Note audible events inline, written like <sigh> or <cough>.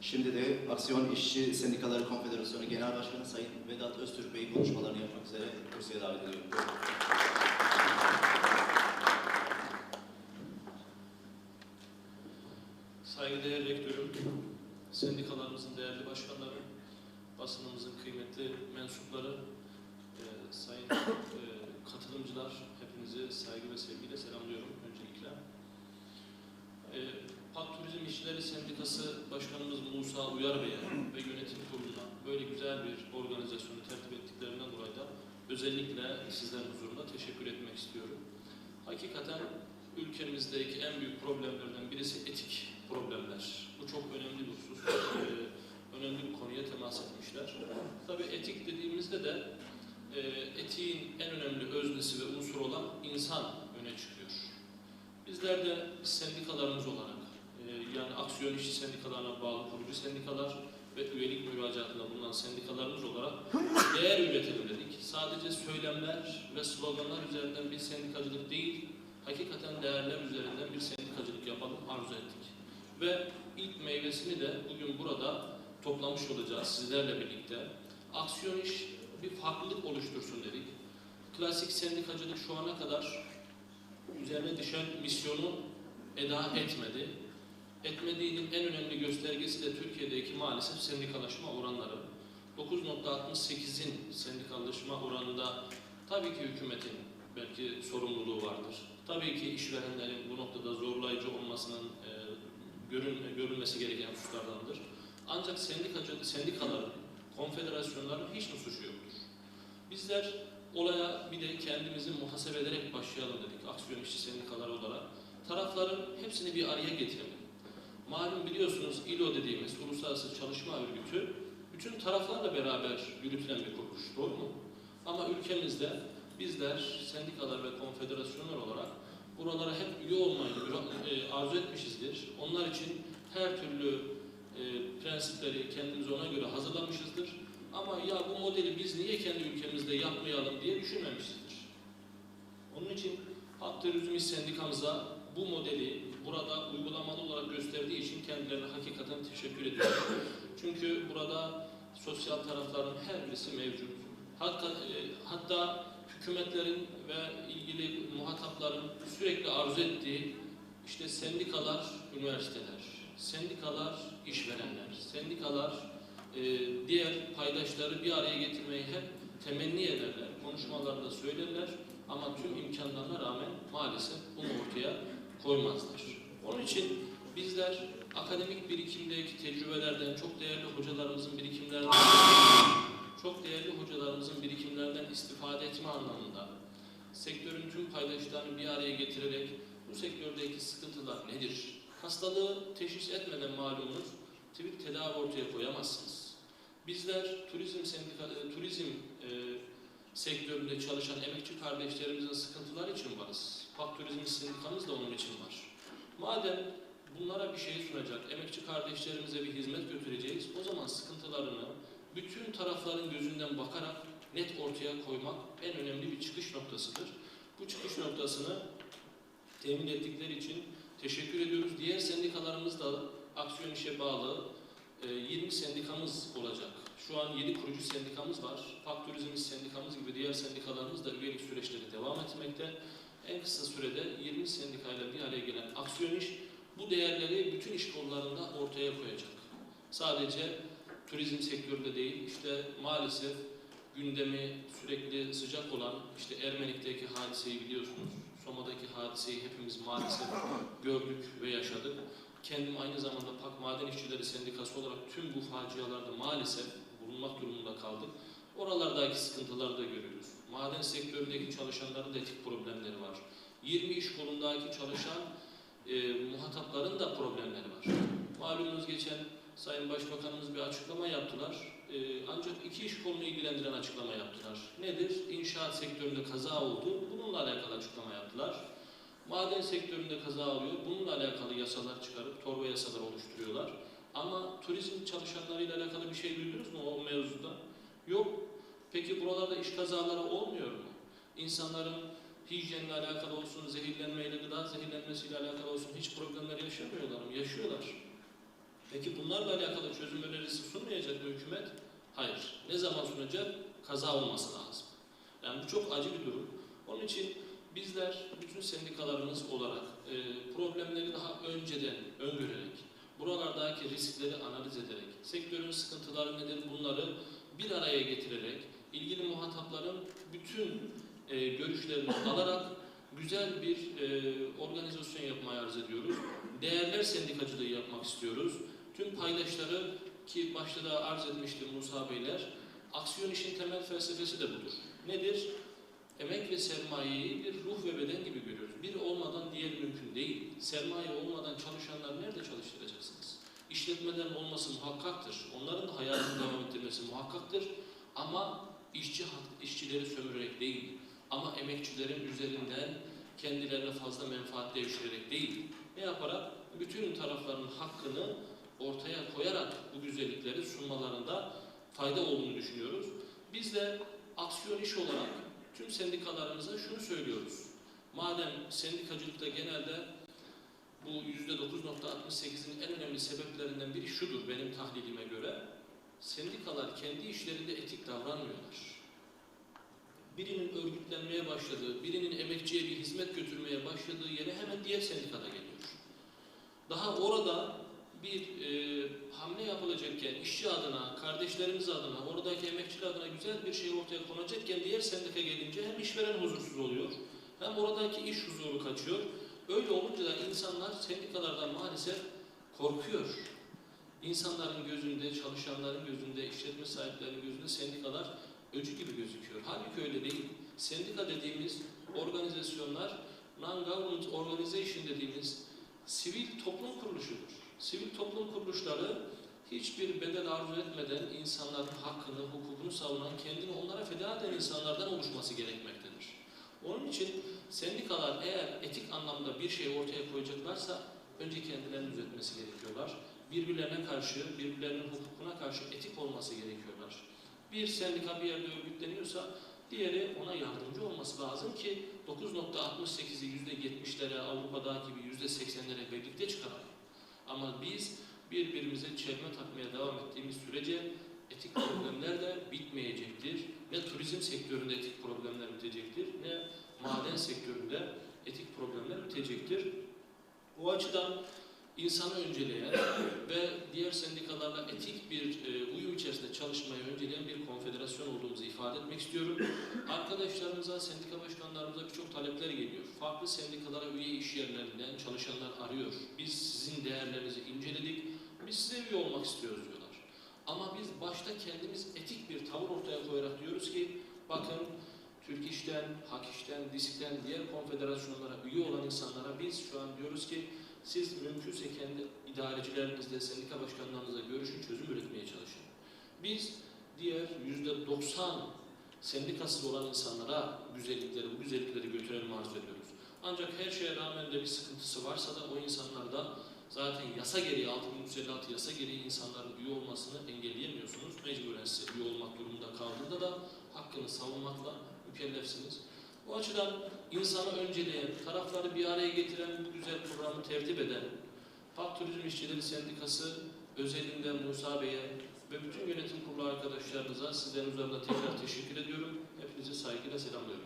Şimdi de Aksiyon İşçi Sendikaları Konfederasyonu Genel Başkanı Sayın Vedat Öztürk Bey konuşmalarını yapmak üzere kürsüye davet ediyorum. Saygıdeğer rektörüm, sendikalarımızın değerli başkanları, basınımızın kıymetli mensupları, e, sayın e, katılımcılar, hepinizi saygı ve sevgiyle selamlıyorum öncelikle. E, Pak Turizm İşçileri Sendikası Başkanımız Musa Uyar Bey'e ve yönetim kuruluna böyle güzel bir organizasyonu tertip ettiklerinden dolayı da özellikle sizlerin huzurunda teşekkür etmek istiyorum. Hakikaten ülkemizdeki en büyük problemlerden birisi etik problemler. Bu çok önemli bir husus. Ee, önemli bir konuya temas etmişler. Tabii etik dediğimizde de e, etiğin en önemli öznesi ve unsuru olan insan öne çıkıyor. Bizler de sendikalarımız olarak, e, yani aksiyon işçi sendikalarına bağlı kurucu sendikalar ve üyelik müracaatında bulunan sendikalarımız olarak değer üretelim dedik. Sadece söylemler ve sloganlar üzerinden bir sendikacılık değil, hakikaten değerler üzerinden bir sendikacılık yapalım arzu ettik. Ve ilk meyvesini de bugün burada toplamış olacağız sizlerle birlikte. Aksiyon iş bir farklılık oluştursun dedik. Klasik sendikacılık şu ana kadar üzerine düşen misyonu eda etmedi. Etmediğinin en önemli göstergesi de Türkiye'deki maalesef sendikalaşma oranları. 9.68'in sendikalaşma oranında tabii ki hükümetin belki sorumluluğu vardır. Tabii ki işverenlerin bu noktada zorlayıcı olmasının e, görün, görülmesi gereken hususlardandır. Ancak sendikacı, sendikaların, konfederasyonların hiç mi suçu yoktur? Bizler olaya bir de kendimizi muhasebe ederek başlayalım dedik aksiyon işçi sendikaları olarak. Tarafların hepsini bir araya getirelim. Malum biliyorsunuz İLO dediğimiz Uluslararası Çalışma Örgütü bütün taraflarla beraber yürütülen bir kuruluş, doğru mu? Ama ülkemizde bizler sendikalar ve konfederasyonlar olarak buralara hep üye olmayı e, arzu etmişizdir. Onlar için her türlü e, prensipleri kendimize ona göre hazırlamışızdır. Ama ya bu modeli biz niye kendi ülkemizde yapmayalım diye düşünmemişizdir. Onun için Halk Turizm İş Sendikamıza bu modeli burada uygulamalı olarak gösterdiği için kendilerine hakikaten teşekkür ediyorum. <laughs> Çünkü burada sosyal tarafların her birisi mevcut. Hatta, e, hatta hükümetlerin ve ilgili muhatapların sürekli arzu ettiği işte sendikalar, üniversiteler, sendikalar, işverenler, sendikalar, e, diğer paydaşları bir araya getirmeyi hep temenni ederler, konuşmalarda söylerler ama tüm imkanlarına rağmen maalesef bunu ortaya koymazlar. Onun için bizler akademik birikimdeki tecrübelerden, çok değerli hocalarımızın birikimlerinden çok değerli hocalarımızın birikimlerinden istifade etme anlamında sektörün tüm paydaşlarını bir araya getirerek bu sektördeki sıkıntılar nedir? Hastalığı teşhis etmeden malumunuz bir tedavi ortaya koyamazsınız. Bizler turizm sendika, e, turizm e, sektöründe çalışan emekçi kardeşlerimizin sıkıntıları için varız. Pak Turizm Sendikamız da onun için var. Madem bunlara bir şey sunacak, emekçi kardeşlerimize bir hizmet götüreceğiz, o zaman sıkıntılarını bütün tarafların gözünden bakarak net ortaya koymak en önemli bir çıkış noktasıdır. Bu çıkış noktasını temin ettikleri için teşekkür ediyoruz. Diğer sendikalarımız da aksiyon işe bağlı e, 20 sendikamız olacak. Şu an 7 kurucu sendikamız var. İş Sendikamız gibi diğer sendikalarımız da üyelik süreçleri devam etmekte. En kısa sürede 20 sendikayla bir araya gelen aksiyon iş bu değerleri bütün iş kollarında ortaya koyacak. Sadece turizm sektöründe değil, işte maalesef gündemi sürekli sıcak olan işte Ermenik'teki hadiseyi biliyorsunuz. Soma'daki hadiseyi hepimiz maalesef gördük ve yaşadık. Kendim aynı zamanda PAK Maden İşçileri Sendikası olarak tüm bu facialarda maalesef bulunmak durumunda kaldık. Oralardaki sıkıntıları da görüyoruz. Maden sektöründeki çalışanların da etik problemleri var. 20 iş kolundaki çalışan e, muhatapların da problemleri var. Malumunuz geçen Sayın Başbakanımız bir açıklama yaptılar. Ee, ancak iki iş kolunu ilgilendiren açıklama yaptılar. Nedir? İnşaat sektöründe kaza oldu. Bununla alakalı açıklama yaptılar. Maden sektöründe kaza oluyor. Bununla alakalı yasalar çıkarıp torba yasalar oluşturuyorlar. Ama turizm çalışanlarıyla alakalı bir şey duydunuz mu o mevzuda? Yok. Peki buralarda iş kazaları olmuyor mu? İnsanların hijyenle alakalı olsun, zehirlenmeyle, gıda zehirlenmesiyle alakalı olsun hiç problemler yaşamıyorlar mı? Yaşıyorlar. Peki bunlarla alakalı çözüm önerisi sunmayacak mı hükümet? Hayır. Ne zaman sunacak? Kaza olması lazım. Yani bu çok acı bir durum. Onun için bizler bütün sendikalarımız olarak e, problemleri daha önceden öngörerek, buralardaki riskleri analiz ederek, sektörün sıkıntıları nedir bunları bir araya getirerek, ilgili muhatapların bütün e, görüşlerini <laughs> alarak güzel bir e, organizasyon yapmayı arz ediyoruz. Değerler sendikacılığı yapmak istiyoruz. Tüm paydaşları ki başta da arz etmişti Musa Beyler, aksiyon işin temel felsefesi de budur. Nedir? Emek ve sermayeyi bir ruh ve beden gibi görüyoruz. Bir olmadan diğer mümkün değil. Sermaye olmadan çalışanlar nerede çalıştıracaksınız? İşletmelerin olması muhakkaktır. Onların da hayatını devam ettirmesi muhakkaktır. Ama işçi işçileri sömürerek değil. Ama emekçilerin üzerinden kendilerine fazla menfaat devşirerek değil. Ne yaparak? Bütün tarafların hakkını ortaya koyarak bu güzellikleri sunmalarında fayda olduğunu düşünüyoruz. Biz de aksiyon iş olarak tüm sendikalarımıza şunu söylüyoruz. Madem sendikacılıkta genelde bu %9.68'in en önemli sebeplerinden biri şudur benim tahlilime göre. Sendikalar kendi işlerinde etik davranmıyorlar. Birinin örgütlenmeye başladığı, birinin emekçiye bir hizmet götürmeye başladığı yere hemen diğer sendikada geliyor. Daha orada bir e, hamle yapılacakken, işçi adına, kardeşlerimiz adına, oradaki emekçiler adına güzel bir şey ortaya konacakken diğer sendika gelince hem işveren huzursuz oluyor, hem oradaki iş huzuru kaçıyor. Öyle olunca da insanlar sendikalardan maalesef korkuyor. İnsanların gözünde, çalışanların gözünde, işletme sahiplerinin gözünde sendikalar öcü gibi gözüküyor. Halbuki öyle değil. Sendika dediğimiz organizasyonlar, non-government organization dediğimiz sivil toplum. Sivil toplum kuruluşları hiçbir bedel arzu etmeden insanların hakkını, hukukunu savunan, kendini onlara feda eden insanlardan oluşması gerekmektedir. Onun için sendikalar eğer etik anlamda bir şey ortaya koyacaklarsa önce kendilerini düzeltmesi gerekiyorlar. Birbirlerine karşı, birbirlerinin hukukuna karşı etik olması gerekiyorlar. Bir sendika bir yerde örgütleniyorsa diğeri ona yardımcı olması lazım ki 9.68'i %70'lere Avrupa'daki gibi %80'lere birlikte çıkaralım. Ama biz birbirimize çelme takmaya devam ettiğimiz sürece etik problemler de bitmeyecektir. Ne turizm sektöründe etik problemler bitecektir, ne maden sektöründe etik problemler bitecektir. O açıdan insanı önceleyen ve diğer sendikalarla etik bir e, uyum içerisinde önceleyen bir konfederasyon olduğumuzu ifade etmek istiyorum. Arkadaşlarımıza, sendika başkanlarımıza birçok talepler geliyor. Farklı sendikalara üye iş yerlerinden çalışanlar arıyor. Biz sizin değerlerinizi inceledik, biz size üye olmak istiyoruz diyorlar. Ama biz başta kendimiz etik bir tavır ortaya koyarak diyoruz ki, bakın Türk İş'ten, Hak İş'ten, DİSK'ten, diğer konfederasyonlara üye olan insanlara biz şu an diyoruz ki siz mümkünse kendi idarecilerinizle, sendika başkanlarınızla görüşün, çözüm üretmeye çalışın. Biz diğer yüzde 90 sendikasız olan insanlara güzellikleri, bu güzellikleri götürelim arzu ediyoruz. Ancak her şeye rağmen de bir sıkıntısı varsa da o insanlarda zaten yasa gereği, 6356 yasa gereği insanların üye olmasını engelleyemiyorsunuz. Mecburen size üye olmak durumunda kaldığında da hakkını savunmakla mükellefsiniz. Bu açıdan insanı önceleyen, tarafları bir araya getiren bu güzel programı tertip eden Park Turizm İşçileri Sendikası özelinde Musa Bey'e ve bütün yönetim kurulu arkadaşlarınıza sizlerin üzerinde tekrar teşekkür ediyorum. Hepinizi saygıyla selamlıyorum.